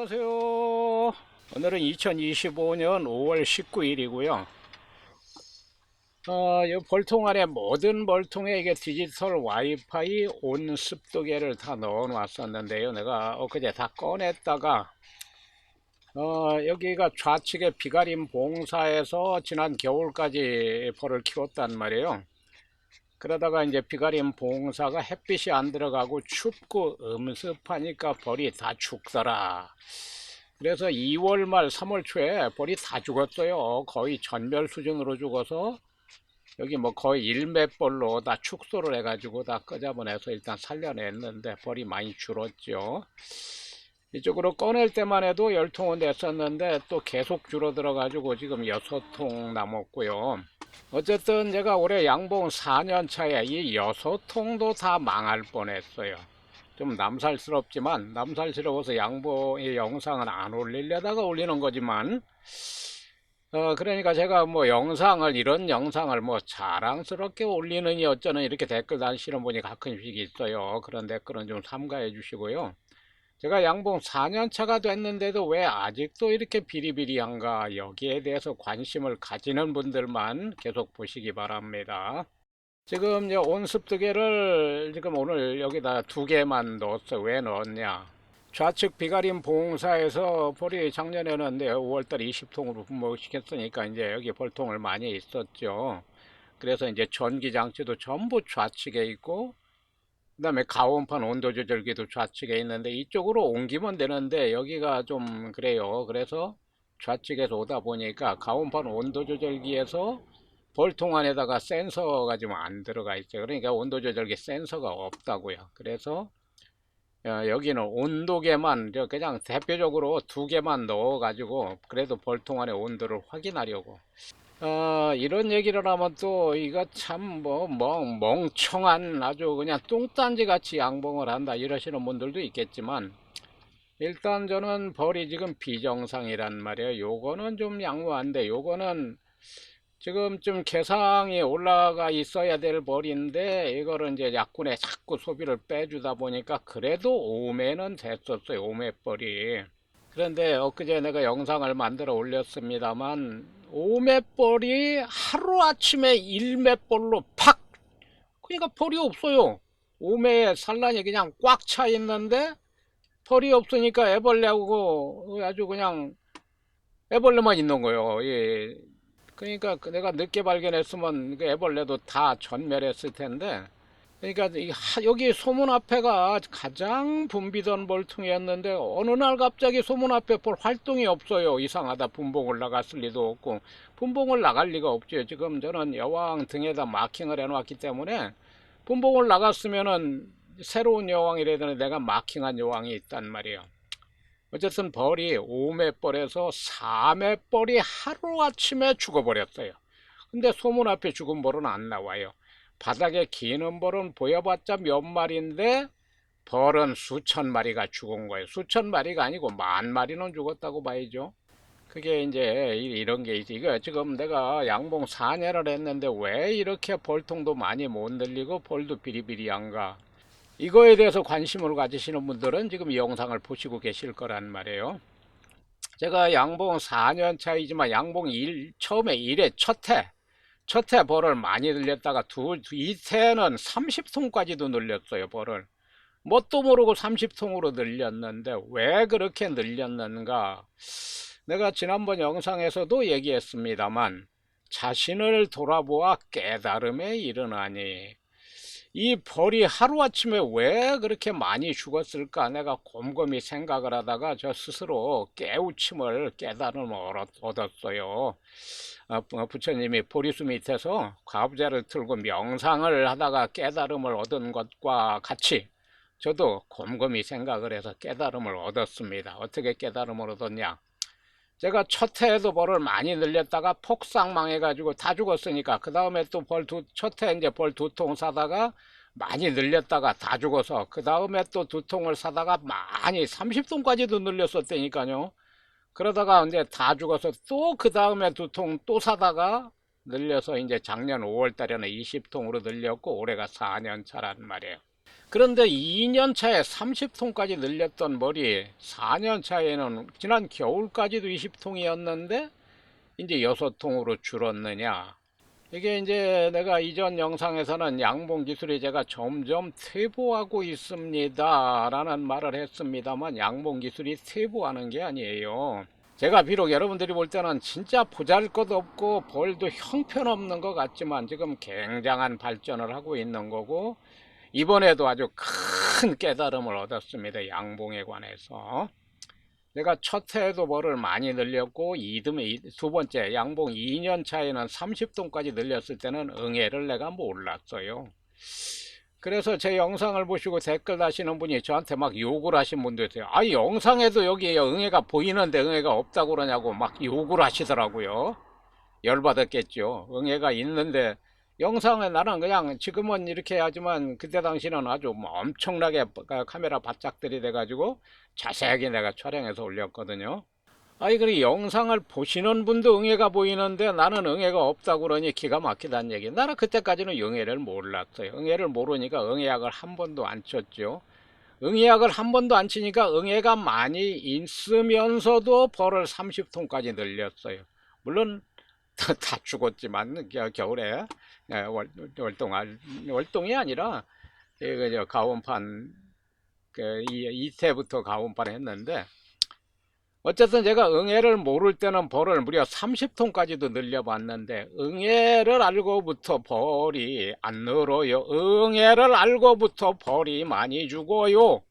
안녕하세요. 오늘은 2025년 5월 19일이고요. 어, 이 볼통 안에 모든 볼통에 이게 디지털 와이파이 온 습도계를 다 넣어 놨었는데요. 내가 엊그제 다 꺼냈다가 어, 여기가 좌측에 비가림 봉사에서 지난 겨울까지 벌을 키웠단 말이에요. 그러다가 이제 비가림 봉사가 햇빛이 안 들어가고 춥고 음습하니까 벌이 다 죽더라. 그래서 2월 말 3월 초에 벌이 다 죽었어요. 거의 전멸 수준으로 죽어서 여기 뭐 거의 일맷벌로 다 축소를 해가지고 다 끄잡아내서 일단 살려냈는데 벌이 많이 줄었죠. 이쪽으로 꺼낼 때만 해도 열통은 됐었는데 또 계속 줄어들어 가지고 지금 여섯 통 남았고요. 어쨌든 제가 올해 양봉 4년 차에 이 여섯 통도 다 망할 뻔했어요. 좀 남살스럽지만 남살스러워서 양봉의 영상을 안 올리려다가 올리는 거지만 어 그러니까 제가 뭐 영상을 이런 영상을 뭐 자랑스럽게 올리느니 어쩌는 이렇게 댓글 다시는 분이 가끔씩 있어요. 그런 댓글은 좀 삼가해 주시고요. 제가 양봉 4년 차가 됐는데도 왜 아직도 이렇게 비리비리한가 여기에 대해서 관심을 가지는 분들만 계속 보시기 바랍니다. 지금 이제 온습 두개를 지금 오늘 여기다 두 개만 넣었어요. 왜 넣었냐? 좌측 비가림 봉사에서 벌이 작년에는 5월달 20통으로 분목시켰으니까 이제 여기 벌통을 많이 있었죠. 그래서 이제 전기 장치도 전부 좌측에 있고 그 다음에 가온판 온도 조절기도 좌측에 있는데 이쪽으로 옮기면 되는데 여기가 좀 그래요. 그래서 좌측에서 오다 보니까 가온판 온도 조절기에서 볼통 안에다가 센서가 좀안 들어가 있어요. 그러니까 온도 조절기 센서가 없다고요. 그래서 어, 여기는 온도계만 저 그냥 대표적으로 두 개만 넣어 가지고 그래도 볼통 안의 온도를 확인하려고 어, 이런 얘기를 하면 또 이거 참뭐 멍청한 아주 그냥 똥딴지 같이 양봉을 한다 이러시는 분들도 있겠지만 일단 저는 벌이 지금 비정상이란 말이에요. 요거는 좀 양호한데 요거는 지금 좀 개상이 올라가 있어야 될 벌인데 이거를 이제 약군에 자꾸 소비를 빼주다 보니까 그래도 오매는 됐었어요. 오매벌이. 그런데 엊그제 내가 영상을 만들어 올렸습니다만 오맷벌이 하루아침에 일맷벌로 팍! 그러니까 벌이 없어요. 오매에 산란이 그냥 꽉 차 있는데 벌이 없으니까 애벌레하고 아주 그냥 애벌레만 있는 거예요. 예. 그러니까 그 내가 늦게 발견했으면 그 애벌레도 다 전멸했을 텐데 그러니까 여기 소문 앞에가 가장 붐비던 볼통이었는데 어느 날 갑자기 소문 앞에 볼 활동이 없어요. 이상하다. 분봉을 나갔을 리도 없고 분봉을 나갈 리가 없죠. 지금 저는 여왕 등에다 마킹을 해놨기 때문에 분봉을 나갔으면은 새로운 여왕이라더니 내가 마킹한 여왕이 있단 말이에요. 어쨌든 벌이 5매벌에서 4매벌이 하루아침에 죽어버렸어요. 근데 소문 앞에 죽은 벌은 안 나와요. 바닥에 기는 벌은 보여봤자 몇 마리인데 벌은 수천 마리가 죽은 거예요. 수천 마리가 아니고 만 마리는 죽었다고 봐야죠. 그게 이제 이- 이런 게 있지. 이거 지금 내가 양봉 4년을 했는데 왜 이렇게 벌통도 많이 못 늘리고 벌도 비리비리한가? 이거에 대해서 관심을 가지시는 분들은 지금 이 영상을 보시고 계실 거란 말이에요. 제가 양봉 4년 차이지만 양봉 1, 처음에 1회 첫 해, 첫해 벌을 많이 늘렸다가 두, 이태는 30통까지도 늘렸어요, 벌을. 뭣도 모르고 30통으로 늘렸는데 왜 그렇게 늘렸는가? 내가 지난번 영상에서도 얘기했습니다만 자신을 돌아보아 깨달음에 이르나니 이 벌이 하루아침에 왜 그렇게 많이 죽었을까 내가 곰곰이 생각을 하다가 저 스스로 깨우침을 깨달음을 얻었- 얻었어요. 아, 부- 부처님이 보리수 밑에서 과부자를 틀고 명상을 하다가 깨달음을 얻은 것과 같이 저도 곰곰이 생각을 해서 깨달음을 얻었습니다. 어떻게 깨달음을 얻었냐? 제가 첫 해에도 벌을 많이 늘렸다가 폭삭 망해가지고 다 죽었으니까 그 다음에 또 벌 두, 첫 해 이제 벌 두 통 사다가 많이 늘렸다가 다 죽어서 그 다음에 또 두 통을 사다가 많이 30통까지도 늘렸었다니까요. 그러다가 이제 다 죽어서 또 그 다음에 두 통 또 사다가 늘려서 이제 작년 5월 달에는 20통으로 늘렸고 올해가 4년 차란 말이에요. 그런데 2년 차에 30통까지 늘렸던 머리 4년 차에는 지난 겨울까지도 20통이었는데 이제 6통으로 줄었느냐. 이게 이제 내가 이전 영상에서는 양봉 기술이 제가 점점 퇴보하고 있습니다 라는 말을 했습니다만 양봉 기술이 퇴보하는 게 아니에요. 제가 비록 여러분들이 볼 때는 진짜 보잘것 없고 벌도 형편없는 것 같지만 지금 굉장한 발전을 하고 있는 거고 이번에도 아주 큰 깨달음을 얻었습니다. 양봉에 관해서. 내가 첫 해에도 벌을 많이 늘렸고 이듬해 두 번째 양봉 2년 차에는 30돈까지 늘렸을 때는 응애를 내가 몰랐어요. 그래서 제 영상을 보시고 댓글 다시는 분이 저한테 막 욕을 하신 분도 있어요. 아, 영상에도 여기 응애가 보이는데 응애가 없다고 그러냐고 막 욕을 하시더라고요. 열받았겠죠. 응애가 있는데 영상에 나는 그냥 지금은 이렇게 하지만 그때 당시는 아주 뭐 엄청나게 카메라 바짝 들이대가지고 자세하게 내가 촬영해서 올렸거든요. 아이 그리 영상을 보시는 분도 응애가 보이는데 나는 응애가 없다고 그러니 기가 막히다는 얘기. 나는 그때까지는 응애를 몰랐어요. 응애를 모르니까 응애약을 한 번도 안 쳤죠. 응애약을 한 번도 안 치니까 응애가 많이 있으면서도 벌을 30통까지 늘렸어요. 물론 다, 다 죽었지만 겨, 겨울에 예, 월, 월동 월동이 아니라 그 가온판 그 이태부터 가온판 했는데 어쨌든 제가 응애를 모를 때는 벌을 무려 30통까지도 늘려봤는데 응애를 알고부터 벌이 안 늘어요. 응애를 알고부터 벌이 많이 죽어요.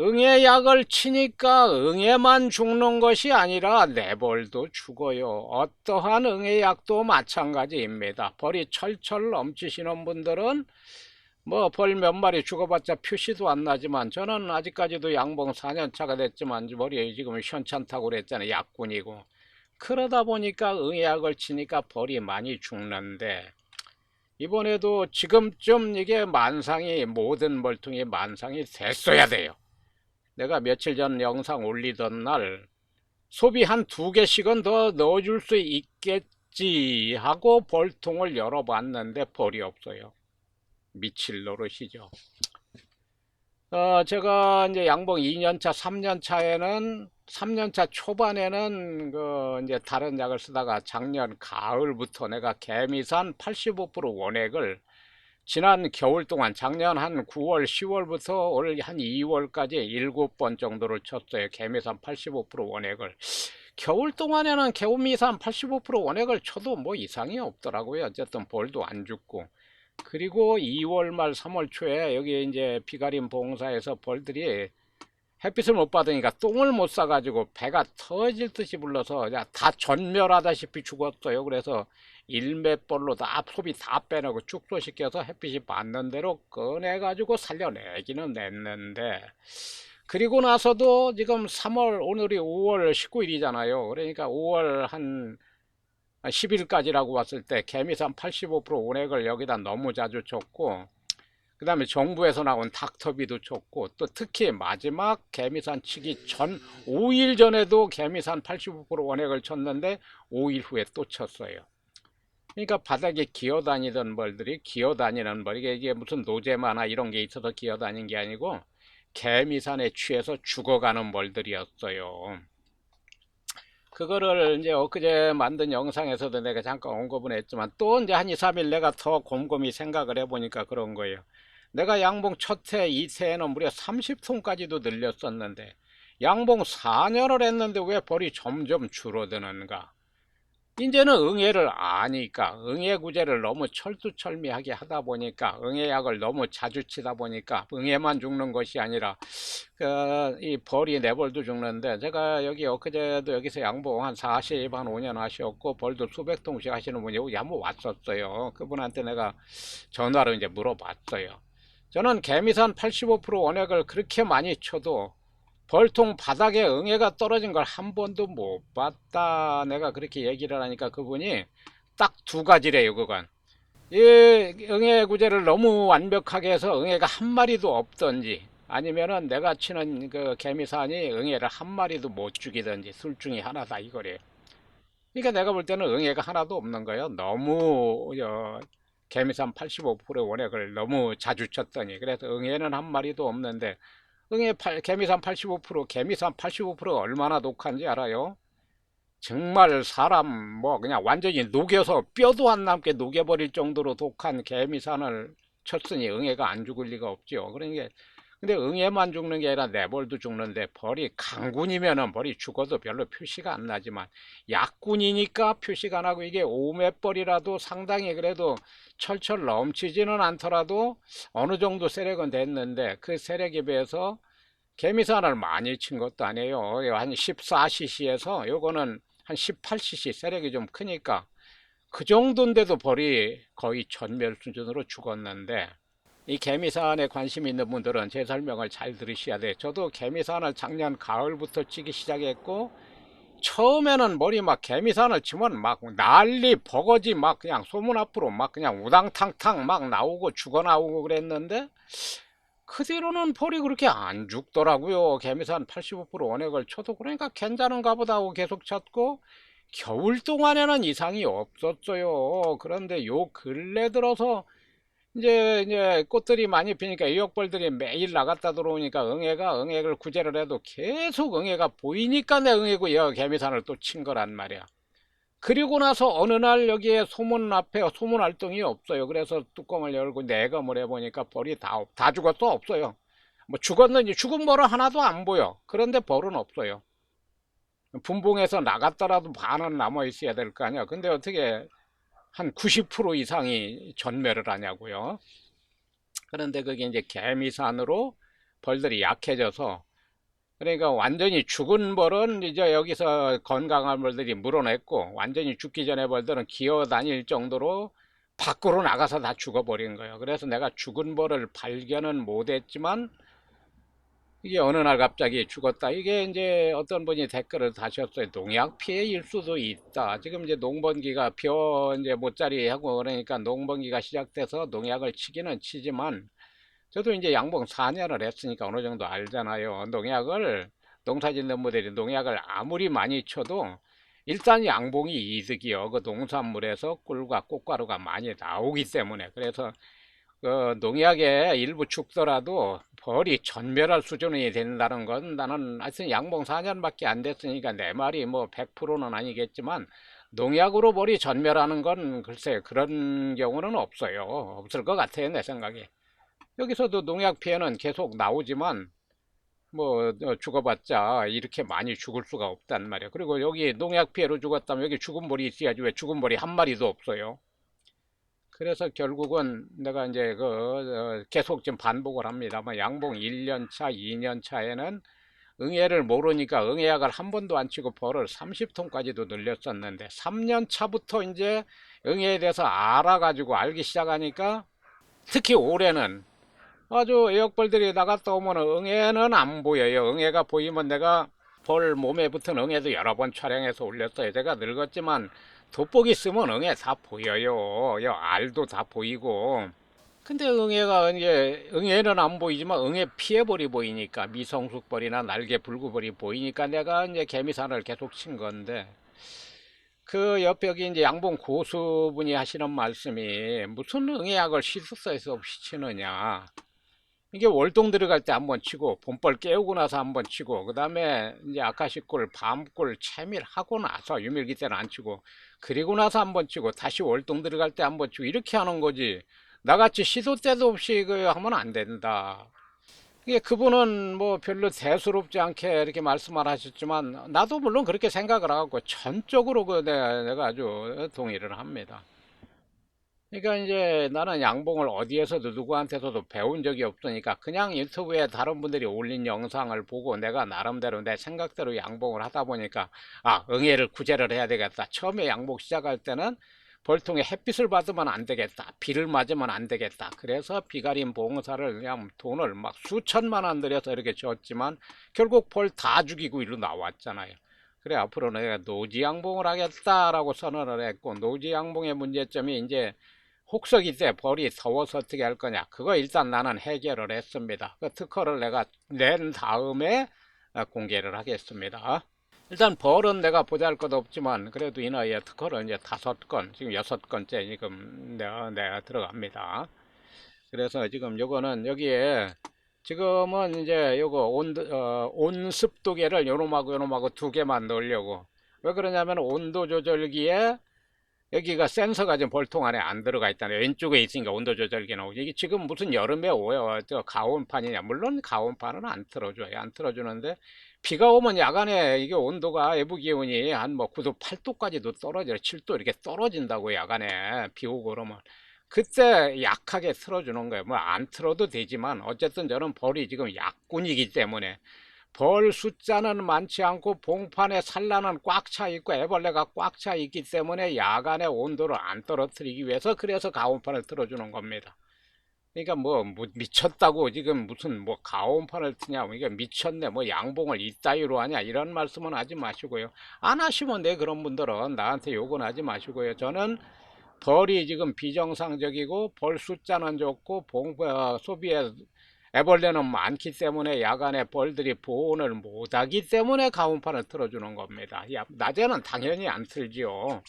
응애 약을 치니까 응애만 죽는 것이 아니라 내 벌도 죽어요. 어떠한 응애 약도 마찬가지입니다. 벌이 철철 넘치시는 분들은 뭐 벌 몇 마리 죽어봤자 표시도 안 나지만 저는 아직까지도 양봉 4년차가 됐지만 머리 지금 현찮다고 그랬잖아요. 약군이고. 그러다 보니까 응애약을 치니까 벌이 많이 죽는데 이번에도 지금쯤 이게 만상이 모든 멀뚱이 만상이 됐어야 돼요. 내가 며칠 전 영상 올리던 날 소비 한 두 개씩은 더 넣어줄 수 있겠지 하고 벌통을 열어봤는데 벌이 없어요. 미칠 노릇이죠. 어, 제가 이제 양봉 2년차, 3년차에는 3년차 초반에는 그 이제 다른 약을 쓰다가 작년 가을부터 내가 개미산 85% 원액을 지난 겨울 동안 작년 한 9월, 10월부터 올 한 2월까지 7번 정도를 쳤어요. 개미산 85% 원액을. 겨울 동안에는 개미산 85% 원액을 쳐도 뭐 이상이 없더라고요. 어쨌든 볼도 안 죽고. 그리고 2월 말 3월 초에 여기 이제 비가림 봉사에서 벌들이 햇빛을 못 받으니까 똥을 못 싸가지고 배가 터질 듯이 불러서 다 전멸하다시피 죽었어요. 그래서 일맷벌로 다 소비 다 빼내고 축소시켜서 햇빛이 받는 대로 꺼내가지고 살려내기는 냈는데 그리고 나서도 지금 3월 오늘이 5월 19일이잖아요. 그러니까 5월 한 10일까지라고 봤을 때 개미산 85% 온액을 여기다 너무 자주 쳤고 그 다음에 정부에서 나온 닥터비도 쳤고 또 특히 마지막 개미산 치기 전 5일 전에도 개미산 85% 원액을 쳤는데 5일 후에 또 쳤어요. 그러니까 바닥에 기어다니던 벌들이 기어다니는 벌 이게 무슨 노제마나 이런 게 있어서 기어다닌 게 아니고 개미산에 취해서 죽어가는 벌들이었어요. 그거를 이제 엊그제 만든 영상에서도 내가 잠깐 언급은 했지만 또 이제 한 2, 3일 내가 더 곰곰이 생각을 해보니까 그런 거예요. 내가 양봉 첫 해, 2세에는 무려 30톤까지도 늘렸었는데 양봉 4년을 했는데 왜 벌이 점점 줄어드는가? 이제는 응애를 아니까 응애 구제를 너무 철두철미하게 하다 보니까 응애약을 너무 자주 치다 보니까 응애만 죽는 것이 아니라 그, 이 벌이 내 벌도 죽는데 제가 여기 엊그제도 여기서 양봉 한 40, 한 5년 하셨고 벌도 수백 통씩 하시는 분이 한번 왔었어요. 그분한테 내가 전화로 이제 물어봤어요. 저는 개미산 85% 원액을 그렇게 많이 쳐도 벌통 바닥에 응애가 떨어진 걸 한 번도 못 봤다. 내가 그렇게 얘기를 하니까 그분이 딱 두 가지래요, 그건. 이 응애 구제를 너무 완벽하게 해서 응애가 한 마리도 없던지 아니면은 내가 치는 그 개미산이 응애를 한 마리도 못 죽이든지 둘 중에 하나다 이거래요. 그러니까 내가 볼 때는 응애가 하나도 없는 거예요. 너무 어, 개미산 85%의 원액을 너무 자주 쳤더니 그래서 응애는 한 마리도 없는데 응애 팔- 개미산 85% 개미산 85%가 얼마나 독한지 알아요? 정말 사람 뭐 그냥 완전히 녹여서 뼈도 안 남게 녹여버릴 정도로 독한 개미산을 쳤으니 응애가 안 죽을 리가 없죠. 그러니까 근데 응애만 죽는 게 아니라 내벌도 죽는데 벌이 강군이면은 벌이 죽어도 별로 표시가 안 나지만 약군이니까 표시가 나고 이게 오매벌이라도 상당히 그래도 철철 넘치지는 않더라도 어느 정도 세력은 됐는데 그 세력에 비해서 개미산을 많이 친 것도 아니에요. 한 14cc에서 요거는 한 18cc 세력이 좀 크니까 그 정도인데도 벌이 거의 전멸 수준으로 죽었는데 이 개미산에 관심 있는 분들은 제 설명을 잘 들으셔야 돼요. 저도 개미산을 작년 가을부터 치기 시작했고 처음에는 머리 막 개미산을 치면 막 난리 버거지 막 그냥 소문 앞으로 막 그냥 우당탕탕 막 나오고 죽어 나오고 그랬는데 그 뒤로는 벌이 그렇게 안 죽더라고요. 개미산 85% 원액을 쳐도 그러니까 괜찮은가 보다 하고 계속 쳤고 겨울 동안에는 이상이 없었어요. 그런데 요 근래 들어서 이제 이제 꽃들이 많이 피니까 이역벌들이 매일 나갔다 들어오니까 응애가 응애를 구제를 해도 계속 응애가 보이니까 내 응애고 여 개미산을 또 친 거란 말이야. 그리고 나서 어느 날 여기에 소문 앞에 소문 활동이 없어요. 그래서 뚜껑을 열고 내검을 해보니까 벌이 다, 없- 다 죽었어 없어요. 뭐 죽었는지 죽은 벌은 하나도 안 보여. 그런데 벌은 없어요. 분봉에서 나갔더라도 반은 남아 있어야 될 거 아니야. 근데 어떻게 한 90% 이상이 전멸을 하냐고요. 그런데 그게 이제 개미산으로 벌들이 약해져서 그러니까 완전히 죽은 벌은 이제 여기서 건강한 벌들이 물어냈고 완전히 죽기 전에 벌들은 기어 다닐 정도로 밖으로 나가서 다 죽어버린 거예요. 그래서 내가 죽은 벌을 발견은 못했지만 이게 어느 날 갑자기 죽었다. 이게 이제 어떤 분이 댓글을 다셨어요. 농약 피해일 수도 있다. 지금 이제 농번기가 벼 이제 못자리 하고 그러니까 농번기가 시작돼서 농약을 치기는 치지만 저도 이제 양봉 4년을 했으니까 어느 정도 알잖아요. 농약을 농사 짓는 분들이 농약을 아무리 많이 쳐도 일단 양봉이 이득이요. 그 농산물에서 꿀과 꽃가루가 많이 나오기 때문에 그래서 그 농약에 일부 죽더라도 벌이 전멸할 수준이 된다는 건 나는 하여튼 양봉 4년밖에 안 됐으니까 내 말이 뭐 100%는 아니겠지만 농약으로 벌이 전멸하는 건 글쎄 그런 경우는 없어요. 없을 것 같아요 내 생각에. 여기서도 농약 피해는 계속 나오지만 뭐 어, 죽어봤자 이렇게 많이 죽을 수가 없단 말이야. 그리고 여기 농약 피해로 죽었다면 여기 죽은 벌이 있어야지 왜 죽은 벌이 한 마리도 없어요. 그래서 결국은 내가 이제 그 어, 계속 좀 반복을 합니다. 뭐 양봉 1년 차, 2년 차에는 응애를 모르니까 응애약을 한 번도 안 치고 벌을 30톤까지도 늘렸었는데 3년 차부터 이제 응애에 대해서 알아가지고 알기 시작하니까 특히 올해는 아주 애역벌들이 나갔다 오면 응애는 안 보여요. 응애가 보이면 내가 벌 몸에 붙은 응애도 여러 번 촬영해서 올렸어요. 제가 늙었지만 돋보기 쓰면 응애 다 보여요. 여 알도 다 보이고. 근데 응애가 이제 응애는 안 보이지만 응애 피해벌이 보이니까 미성숙벌이나 날개 불구벌이 보이니까 내가 이제 개미산을 계속 친 건데 그 옆에 여기 이제 양봉 고수분이 하시는 말씀이 무슨 응애약을 시술서에서 없이 치느냐. 이게 월동 들어갈 때 한번 치고 봄벌 깨우고 나서 한번 치고 그 다음에 이제 아카시꿀 밤꿀 채밀하고 나서 유밀기 때는 안 치고 그리고 나서 한번 치고 다시 월동 들어갈 때 한번 치고 이렇게 하는 거지. 나같이 시도 때도 없이 그 하면 안 된다. 이게 그분은 뭐 별로 대수롭지 않게 이렇게 말씀을 하셨지만 나도 물론 그렇게 생각을 하고 전적으로 그 내가 아주 동의를 합니다 그러니까 이제 나는 양봉을 어디에서도 누구한테서도 배운 적이 없으니까 그냥 유튜브에 다른 분들이 올린 영상을 보고 내가 나름대로 내 생각대로 양봉을 하다 보니까 아 응애를 구제를 해야 되겠다. 처음에 양봉 시작할 때는 벌통에 햇빛을 받으면 안 되겠다. 비를 맞으면 안 되겠다. 그래서 비가림 봉사를 그냥 돈을 막 수천만 원 들여서 이렇게 줬지만 결국 벌 다 죽이고 이리로 나왔잖아요. 그래 앞으로 내가 노지 양봉을 하겠다라고 선언을 했고 노지 양봉의 문제점이 이제 때 벌이 더워서 어떻게 할 거냐. 그거 일단 나는 해결을 했습니다. 그 특허를 내가 낸 다음에 어, 공개를 하겠습니다. 일단 벌은 내가 보잘 것 없지만 그래도 이 나이에 특허를 이제 다섯 건 지금 여섯 건째 지금 내가, 내가 들어갑니다. 그래서 지금 요거는 여기에 지금은 이제 요거 온도 어, 온습도계를 요놈하고 요놈하고 두 개만 넣으려고. 왜 그러냐면 온도 조절기에 여기가 센서가 지금 볼통 안에 안 들어가 있다는 왼쪽에 있으니까 온도 조절기 나오고 이게 지금 무슨 여름에 오요? 저 가온판이냐? 물론 가온판은 안 틀어줘요. 안 틀어주는데 비가 오면 야간에 이게 온도가 외부 기온이 한 뭐 9도 8도까지도 떨어져요. 7도 이렇게 떨어진다고 야간에 비 오고 그러면. 그때 약하게 틀어주는 거예요. 뭐 안 틀어도 되지만 어쨌든 저는 벌이 지금 약군이기 때문에 벌 숫자는 많지 않고 봉판에 산란은 꽉 차 있고 애벌레가 꽉 차 있기 때문에 야간에 온도를 안 떨어뜨리기 위해서 그래서 가온판을 틀어주는 겁니다. 그러니까 뭐, 뭐 미쳤다고 지금 무슨 뭐 가온판을 트냐 이게 미쳤네 뭐 양봉을 이따위로 하냐 이런 말씀은 하지 마시고요. 안 하시면 돼 그런 분들은 나한테 욕은 하지 마시고요. 저는 벌이 지금 비정상적이고 벌 숫자는 좋고 봉 어, 소비에 애벌레는 많기 때문에 야간에 벌들이 보온을 못하기 때문에 가온판을 틀어주는 겁니다. 야, 낮에는 당연히 안 틀지요.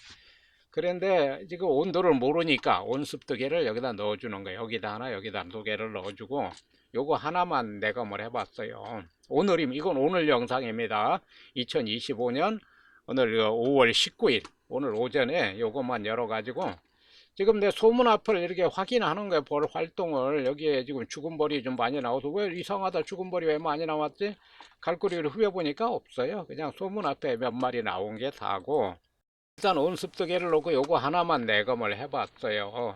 그런데 지금 온도를 모르니까 온습도계를 여기다 넣어주는 거예요. 여기다 하나, 여기다 두 개를 넣어주고 요거 하나만 내검을 해봤어요. 오늘이 이건 오늘 영상입니다. 2025년 오늘 5월 19일 오늘 오전에 요것만 열어가지고 지금 내 소문 앞을 이렇게 확인하는 거예요. 벌 활동을 여기에 지금 죽은 벌이 좀 많이 나와서 왜 이상하다 죽은 벌이 왜 많이 나왔지? 갈고리를 후벼보니까 없어요. 그냥 소문 앞에 몇 마리 나온 게 다고 일단 온습도계를 놓고 요거 하나만 내검을 해봤어요.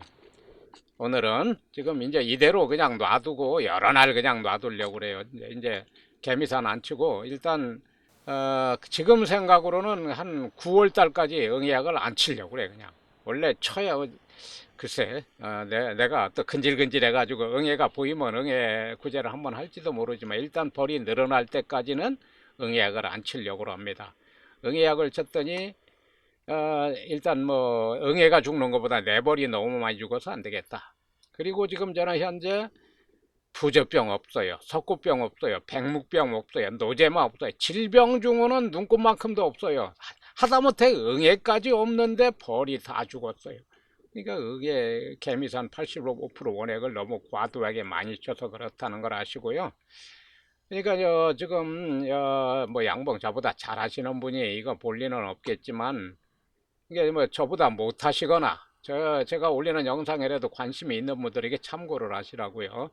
오늘은 지금 이제 이대로 그냥 놔두고 여러 날 그냥 놔두려고 그래요. 이제, 이제 개미산 안 치고 일단 어, 지금 생각으로는 한 9월 달까지 응약을 안 치려고 그래 그냥. 원래 쳐야 글쎄 어, 내, 내가 또 근질근질 해 가지고 응애가 보이면 응애 구제를 한번 할지도 모르지만 일단 벌이 늘어날 때까지는 응애약을 안 치려고 합니다. 응애약을 쳤더니 어, 일단 뭐 응애가 죽는 것보다 내 벌이 너무 많이 죽어서 안 되겠다. 그리고 지금 저는 현재 부저병 없어요. 석고병 없어요. 백묵병 없어요. 노제마 없어요. 질병 중에는 눈꽃만큼도 없어요. 하다못해 응애까지 없는데 벌이 다 죽었어요. 그러니까 그게 개미산 85% 원액을 너무 과도하게 많이 쳐서 그렇다는 걸 아시고요. 그러니까 저 지금 뭐 양봉 저보다 잘하시는 분이 이거 볼 리는 없겠지만 이게 뭐 저보다 못하시거나 저 제가 올리는 영상에라도 관심이 있는 분들에게 참고를 하시라고요.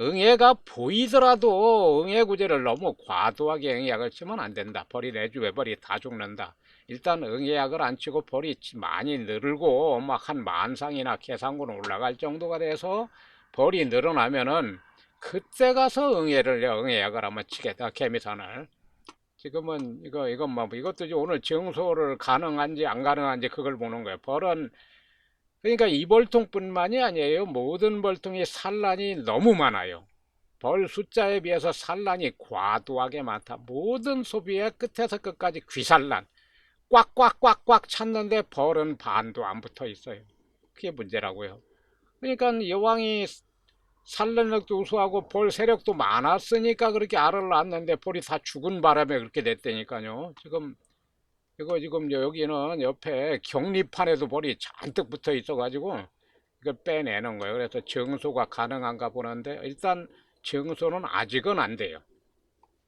응애가 보이더라도 응애 구제를 너무 과도하게 응애약을 치면 안 된다. 벌이 내주 외벌이 다 죽는다. 일단 응애약을 안 치고 벌이 많이 늘고 막 한 만상이나 계산군 올라갈 정도가 돼서 벌이 늘어나면은 그때 가서 응애를 응애약을 한번 치겠다 개미산을 지금은 이거 이건 뭐 이것도 오늘 증소를 가능한지 안 가능한지 그걸 보는 거예요 벌은 그러니까 이 벌통뿐만이 아니에요 모든 벌통이 산란이 너무 많아요 벌 숫자에 비해서 산란이 과도하게 많다 모든 소비의 끝에서 끝까지 귀산란 꽉꽉꽉꽉 찼는데 벌은 반도 안 붙어 있어요. 그게 문제라고요. 그러니까 여왕이 산란력도 우수하고 벌 세력도 많았으니까 그렇게 알을 낳았는데 벌이 다 죽은 바람에 그렇게 됐다니까요. 지금 이거 지금 여기는 옆에 격리판에도 벌이 잔뜩 붙어 있어 가지고 이걸 빼내는 거예요. 그래서 정소가 가능한가 보는데 일단 정소는 아직은 안 돼요.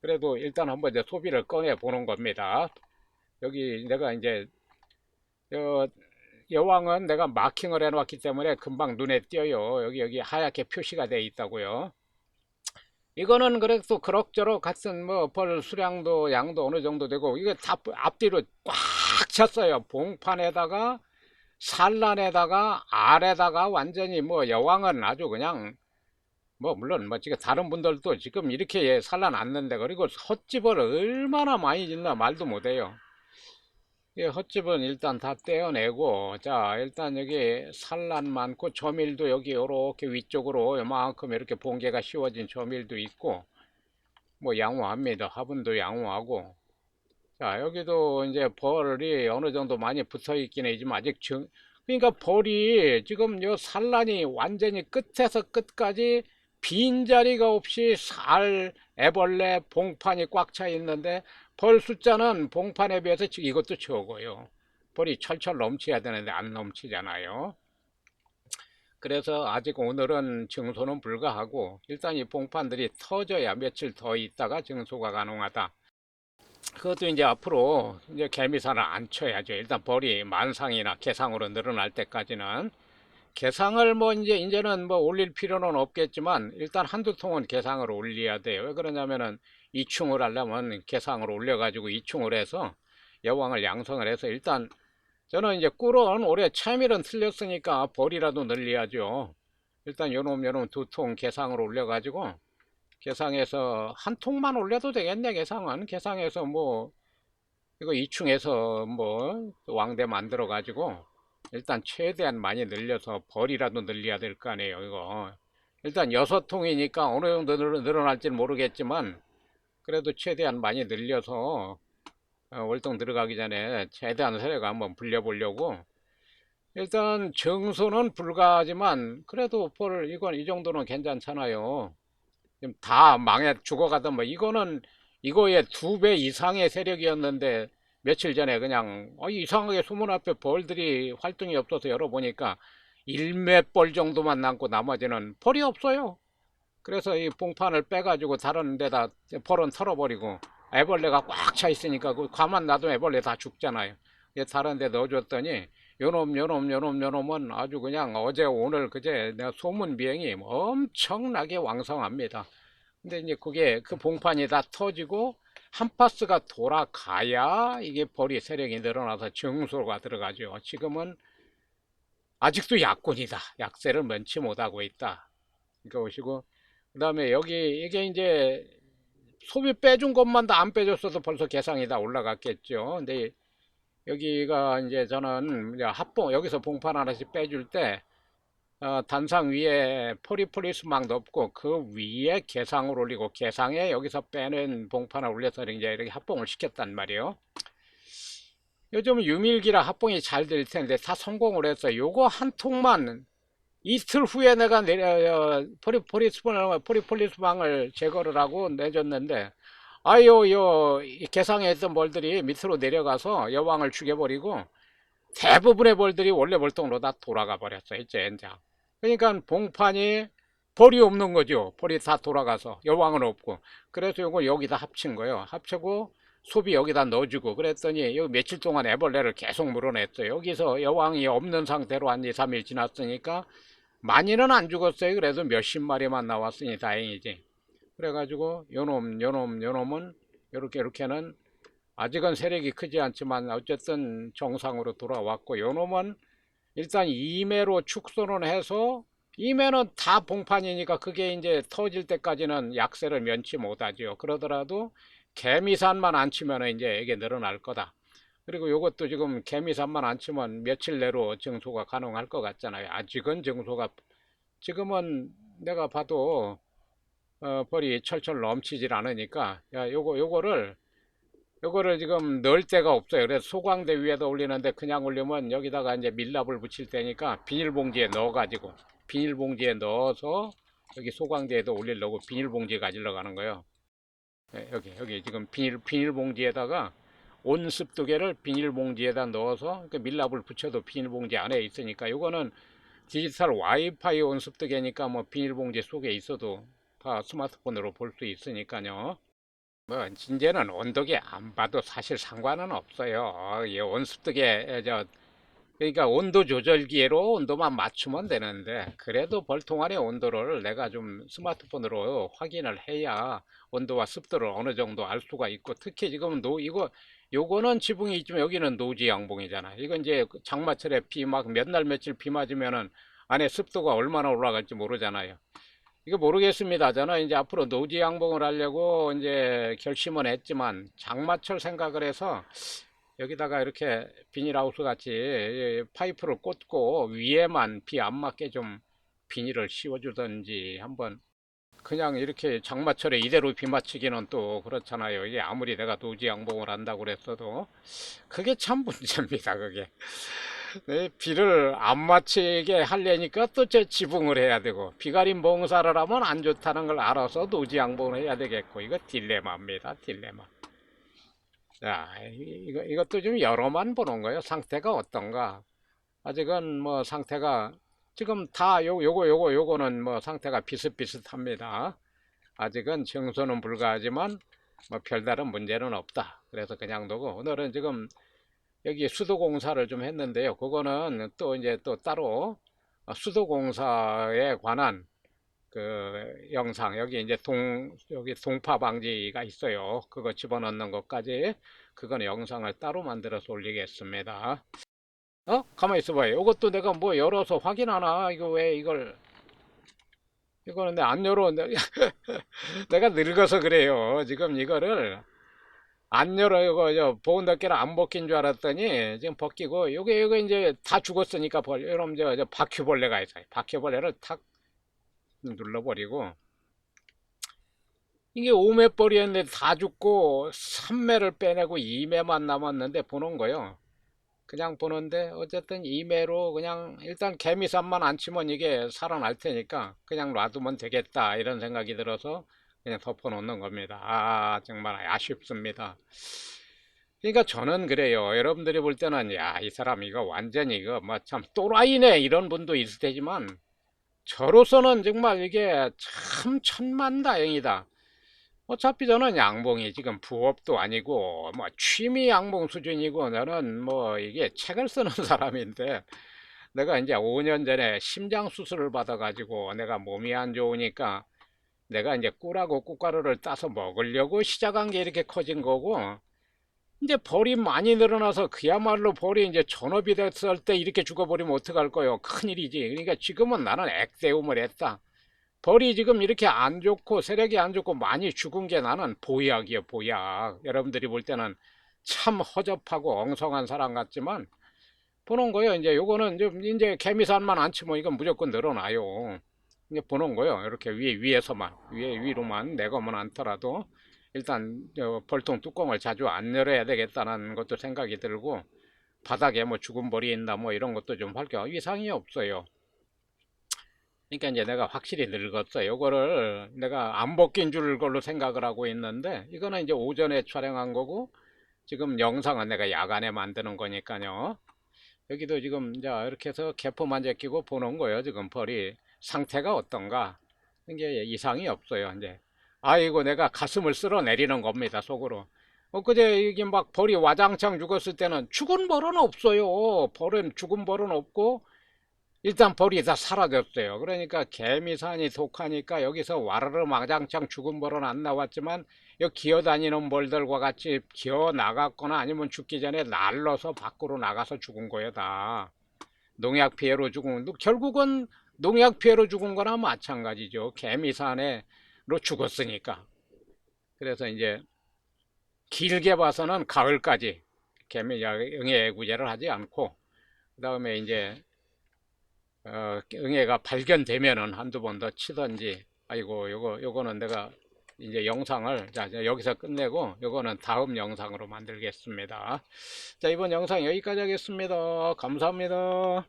그래도 일단 한번 이제 소비를 꺼내 보는 겁니다. 여기 내가 이제 여, 여왕은 내가 마킹을 해놨기 때문에 금방 눈에 띄어요. 여기 여기 하얗게 표시가 되어 있다고요. 이거는 그래도 그럭저럭 같은 뭐 벌 수량도 양도 어느 정도 되고 이게 다 앞뒤로 꽉 찼어요. 봉판에다가 산란에다가 알에다가 완전히 뭐 여왕은 아주 그냥 뭐 물론 뭐 지금 다른 분들도 지금 이렇게 산란 않는데 그리고 헛집을 얼마나 많이 짓나 말도 못해요. 이 헛집은 일단 다 떼어내고 자 일단 여기 산란 많고 조밀도 여기 이렇게 위쪽으로 요만큼 이렇게 봉개가 씌워진 조밀도 있고 뭐 양호합니다. 화분도 양호하고. 자 여기도 이제 벌이 어느 정도 많이 붙어 있긴 하지만 아직 정, 그러니까 벌이 지금 요 산란이 완전히 끝에서 끝까지 빈자리가 없이 살 애벌레 봉판이 꽉 차 있는데 벌 숫자는 봉판에 비해서 지- 이것도 적어요. 벌이 철철 넘쳐야 되는데 안 넘치잖아요. 그래서 아직 오늘은 증소는 불가하고 일단 이 봉판들이 터져야 며칠 더 있다가 증소가 가능하다. 그것도 이제 앞으로 이제 개미산을 안 쳐야죠. 일단 벌이 만상이나 개상으로 늘어날 때까지는 개상을 뭐 이제 이제는 뭐 올릴 필요는 없겠지만 일단 한두 통은 개상을 올려야 돼요. 왜 그러냐면은 이충을 하려면 개상을 올려가지고 이충을 해서 여왕을 양성을 해서 일단 저는 이제 꿀은 올해 채밀은 틀렸으니까 벌이라도 늘려야죠. 일단 요놈 요놈 두 통 개상을 올려가지고 개상에서 한 통만 올려도 되겠네 개상은 개상에서 뭐 이거 이충해서 뭐 왕대 만들어 가지고 일단 최대한 많이 늘려서 벌이라도 늘려야 될 거 아니에요 이거 일단 여섯 통이니까 어느 정도 늘- 늘어날지는 모르겠지만 그래도 최대한 많이 늘려서 어, 월동 들어가기 전에 최대한 세력을 한번 불려보려고 일단 정소는 불가하지만 그래도 벌 이건 이 정도는 괜찮잖아요 지금 다 망해 죽어가던 뭐 이거는 이거의 두 배 이상의 세력이었는데 며칠 전에 그냥 어, 이상하게 소문 앞에 벌들이 활동이 없어서 열어보니까 일몇 벌 정도만 남고 나머지는 벌이 없어요. 그래서 이 봉판을 빼가지고 다른 데다 벌은 털어버리고 애벌레가 꽉 차 있으니까 그 가만 놔두면 애벌레 다 죽잖아요. 다른 데 넣어줬더니 요놈 요놈 요놈 요놈은 아주 그냥 어제 오늘 그제 내가 소문 비행이 엄청나게 왕성합니다. 근데 이제 그게 그 봉판이 다 터지고 한 파스가 돌아가야 이게 벌이 세력이 늘어나서 정소가 들어가죠. 지금은 아직도 약군이다. 약세를 면치 못하고 있다. 이거 보시고 그 다음에 여기 이게 이제 소비 빼준 것만 다안 빼줬어도 벌써 개상이 다 올라갔겠죠. 근데 여기가 이제 저는 합봉 여기서 봉판 하나씩 빼줄 때 어, 단상 위에 포리폴리스막 넣고 그 위에 개상을 올리고 개상에 여기서 빼는 봉판을 올려서 이제 이렇게 합봉을 시켰단 말이에요. 요즘 유밀기라 합봉이 잘 될 텐데 다 성공을 했어. 요거 한 통만 이틀 후에 내가 내려 어, 포리폴리스방을 포리폴리스방을 제거를 하고 내줬는데 아유 요 개상에 있던 벌들이 밑으로 내려가서 여왕을 죽여버리고 대부분의 벌들이 원래 벌통으로 다 돌아가 버렸어 이제 이제. 그러니까 봉판이 벌이 없는 거죠. 벌이 다 돌아가서 여왕은 없고. 그래서 이걸 여기다 합친 거예요. 합치고 소비 여기다 넣어주고 그랬더니 요 며칠 동안 애벌레를 계속 물어냈어요 여기서 여왕이 없는 상태로 한 2, 3일 지났으니까 많이는 안 죽었어요 그래도 몇십 마리만 나왔으니 다행이지 그래가지고 요놈 요놈 요놈은 요렇게 이렇게는 아직은 세력이 크지 않지만 어쨌든 정상으로 돌아왔고 요놈은 일단 이매로 축소는 해서 이매는 다 봉판이니까 그게 이제 터질 때까지는 약세를 면치 못하죠. 그러더라도 개미산만 안 치면 이제 이게 늘어날 거다. 그리고 요것도 지금 개미산만 안 치면 며칠 내로 증소가 가능할 것 같잖아요. 아직은 증소가 지금은 내가 봐도 어, 벌이 철철 넘치질 않으니까 야 요거 요거를 요거를 지금 넣을 데가 없어요. 그래서 소광대 위에다 올리는데 그냥 올리면 여기다가 이제 밀랍을 붙일 테니까 비닐봉지에 넣어가지고 비닐봉지에 넣어서 여기 소광대에도 올리려고 비닐봉지에 가지러 가는 거예요. 네, 여기 여기 지금 비닐 비닐봉지에다가 온습도계를 비닐봉지에다 넣어서 그 밀랍을 붙여도 비닐봉지 안에 있으니까 요거는 디지털 와이파이 온습도계니까 뭐 비닐봉지 속에 있어도 다 스마트폰으로 볼 수 있으니까요. 뭐 이제는 온도계 안 봐도 사실 상관은 없어요. 이 온습도계 저 그러니까 온도 조절기로 온도만 맞추면 되는데 그래도 벌통안의 온도를 내가 좀 스마트폰으로 확인을 해야 온도와 습도를 어느 정도 알 수가 있고 특히 지금 노 이거 요거는 지붕이 있지만 여기는 노지 양봉이잖아. 이건 이제 장마철에 비 막 몇 날 며칠 비 맞으면은 안에 습도가 얼마나 올라갈지 모르잖아요. 이거 모르겠습니다. 저는 이제 앞으로 노지 양봉을 하려고 이제 결심은 했지만 장마철 생각을 해서 여기다가 이렇게 비닐하우스 같이 파이프를 꽂고 위에만 비 안 맞게 좀 비닐을 씌워주든지 한번 그냥 이렇게 장마철에 이대로 비 맞추기는 또 그렇잖아요. 이게 아무리 내가 노지 양봉을 한다고 그랬어도 그게 참 문제입니다. 그게. 네, 비를 안 맞히게 하려니까 또 제 지붕을 해야 되고 비가림 봉사를 하면 안 좋다는 걸 알아서 노지 양봉을 해야 되겠고 이거 딜레마입니다 딜레마 자, 이- 이거, 이것도 좀 여러만 보는 거예요. 상태가 어떤가. 아직은 뭐 상태가 지금 다 요, 요거, 요거, 요거는 뭐 상태가 비슷비슷합니다. 아직은 청소는 불가하지만 뭐 별다른 문제는 없다. 그래서 그냥 두고 오늘은 지금 여기 수도 공사를 좀 했는데요. 그거는 또 이제 또 따로 수도 공사에 관한 그 영상 여기 이제 동 여기 동파 방지가 있어요. 그거 집어넣는 것까지 그건 영상을 따로 만들어서 올리겠습니다. 어? 가만히 있어봐요. 이것도 내가 뭐 열어서 확인하나? 이거 왜 이걸 이거는 내안 열어. 내가 늙어서 그래요. 지금 이거를 안 열어 이거 저 보온 덮개를 안 벗긴 줄 알았더니 지금 벗기고 요게 요게 이제 다 죽었으니까 벌 여러분 저, 저 바퀴벌레가 있어요. 바퀴벌레를 탁 눌러버리고 이게 5매 벌이었는데 다 죽고 3매를 빼내고 2매만 남았는데 보는 거요. 그냥 보는데 어쨌든 2매로 그냥 일단 개미산만 안 치면 이게 살아날 테니까 그냥 놔두면 되겠다 이런 생각이 들어서 그냥 덮어놓는 겁니다. 아 정말 아쉽습니다. 그러니까 저는 그래요. 여러분들이 볼 때는 야 이 사람 이거 완전히 이거 뭐 참 또라이네 이런 분도 있을 테지만 저로서는 정말 이게 참 천만다행이다. 어차피 저는 양봉이 지금 부업도 아니고 뭐 취미 양봉 수준이고 나는 뭐 이게 책을 쓰는 사람인데 내가 이제 5년 전에 심장 수술을 받아 가지고 내가 몸이 안 좋으니까 내가 이제 꿀하고 꿀가루를 따서 먹으려고 시작한 게 이렇게 커진 거고 이제 벌이 많이 늘어나서 그야말로 벌이 이제 전업이 됐을 때 이렇게 죽어버리면 어떡할 거예요? 큰일이지. 그러니까 지금은 나는 액세움을 했다. 벌이 지금 이렇게 안 좋고 세력이 안 좋고 많이 죽은 게 나는 보약이에요, 보약. 여러분들이 볼 때는 참 허접하고 엉성한 사람 같지만 보는 거예요. 이제 요거는 좀 이제 개미산만 안 치면 이건 무조건 늘어나요. 이제 보는 거예요. 이렇게 위에 위에서만 위에 위로만 내거면 않더라도 일단 저 벌통 뚜껑을 자주 안 열어야 되겠다는 것도 생각이 들고 바닥에 뭐 죽은 벌이 있나 뭐 이런 것도 좀 밝혀 이상이 없어요. 그러니까 이제 내가 확실히 늙었어. 요거를 내가 안 벗긴 줄 걸로 생각을 하고 있는데 이거는 이제 오전에 촬영한 거고 지금 영상은 내가 야간에 만드는 거니까요. 여기도 지금 이제 이렇게 해서 개포만 제끼고 보는 거예요. 지금 벌이 상태가 어떤가? 이게 이상이 없어요. 이제 아이고 내가 가슴을 쓸어내리는 겁니다. 속으로. 엊그제 이게 막 벌이 와장창 죽었을 때는 죽은 벌은 없어요. 벌은 죽은 벌은 없고 일단 벌이 다 사라졌어요. 그러니까 개미산이 독하니까 여기서 와르르 망장창 죽은 벌은 안 나왔지만 여 기어다니는 벌들과 같이 기어 나갔거나 아니면 죽기 전에 날러서 밖으로 나가서 죽은 거예요 다. 농약 피해로 죽은 결국은 농약 피해로 죽은 거나 마찬가지죠. 개미산에 로 죽었으니까. 그래서 이제 길게 봐서는 가을까지 개미 응애구제를 하지 않고 그 다음에 이제 어, 응애가 발견되면은 한두 번 더 치던지 아이고 요거 요거는 내가 이제 영상을 자 여기서 끝내고 요거는 다음 영상으로 만들겠습니다. 자 이번 영상 여기까지 하겠습니다. 감사합니다